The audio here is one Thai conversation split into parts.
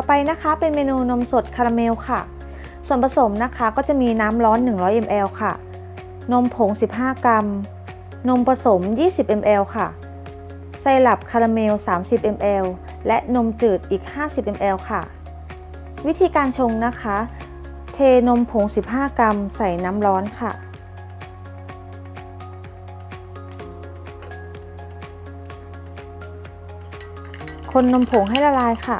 ต่อไปนะคะเป็นเมนูนมสดคาราเมลค่ะ ส่วนผสมนะคะก็จะมีน้ำร้อน 100 ml ค่ะ นมผง 15 กรัม นมผสม 20 ml ค่ะ ไซรัปคาราเมล 30 ml และนมจืดอีก 50 ml ค่ะ วิธีการชงนะคะ เทนมผง 15 กรัม ใส่น้ำร้อนค่ะคนนมผงให้ละลายค่ะ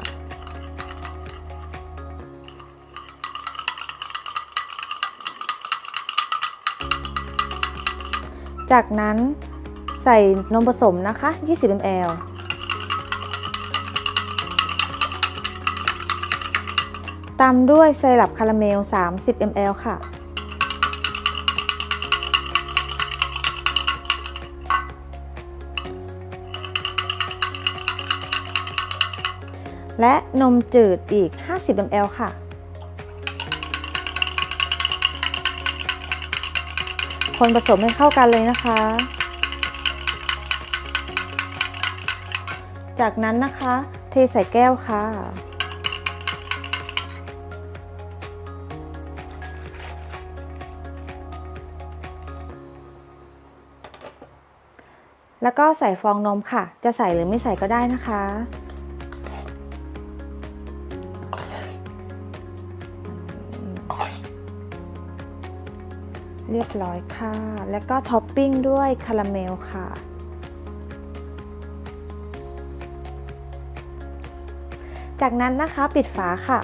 จากนั้นใส่นมผสมนะคะ 20 ml ตามด้วยไซรัปคาราเมล 30 ml ค่ะ และนมจืดอีก 50 ml ค่ะ คนผสมให้เข้ากันเลยนะคะ จากนั้นนะคะ เทใส่แก้วค่ะ แล้วก็ใส่ฟองนมค่ะ จะใส่หรือไม่ใส่ก็ได้นะคะ เรียบร้อยค่ะ แล้วก็ท็อปปิ้งด้วยคาราเมลค่ะ จากนั้นนะคะปิดฝาค่ะ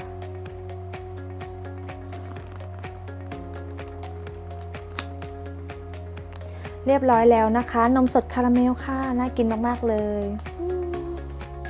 เรียบร้อยแล้วนะคะ นมสดคาราเมลค่ะ น่ากินมาก ๆ เลย